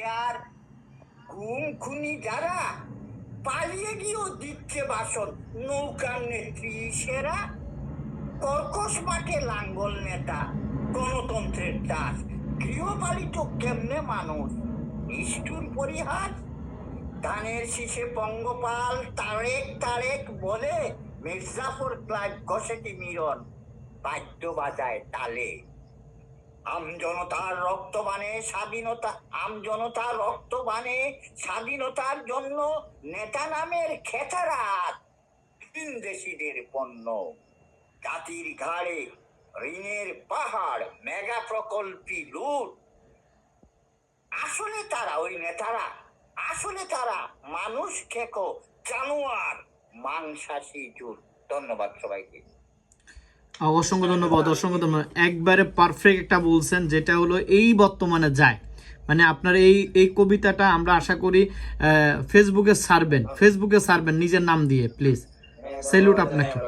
মাফিয়ার গুম খুনি যারা, পালিয়ে গিয়েও দিচ্ছে বাসন। নৌকার নেত্রী সেরা, কর্কশ মাঠে লাঙ্গল নেতা, গণতন্ত্রের দাস, গৃহপালিত কেমনে মানুষ? নিষ্ঠুর পরিহাস? ধানের শীষে পঙ্গপাল তারেক তারেক বলে, মির্জাফর ক্লাইভ ঘষেটি মিরন, বাদ্য বাজায় তালে। আমজনতার রক্তবানে স্বাধীনতা আমজনতার রক্তবানে স্বাধীনতার জন্য নেতা নামের খেতারাত। দেশিদের পণ্য, জাতির ঘাড়ে ঋণের পাহাড়, মেগা প্রকল্পী লুট। আসলে তারা ওই নেতারা, আসলে তারা মানুষ খেকো, জানোয়ার মাংসাশী জুট। ধন্যবাদ সবাইকে। অসংখ্য ধন্যবাদ অসংখ্য ধন্যবাদ। একবারে পারফেক্ট একটা বলছেন, যেটা হলো এই বর্তমানে যায়। মানে আপনার এই এই কবিতাটা আমরা আশা করি ফেসবুকে সারবেন ফেসবুকে সারবেন, নিজের নাম দিয়ে প্লিজ সেলুট আপনাকে।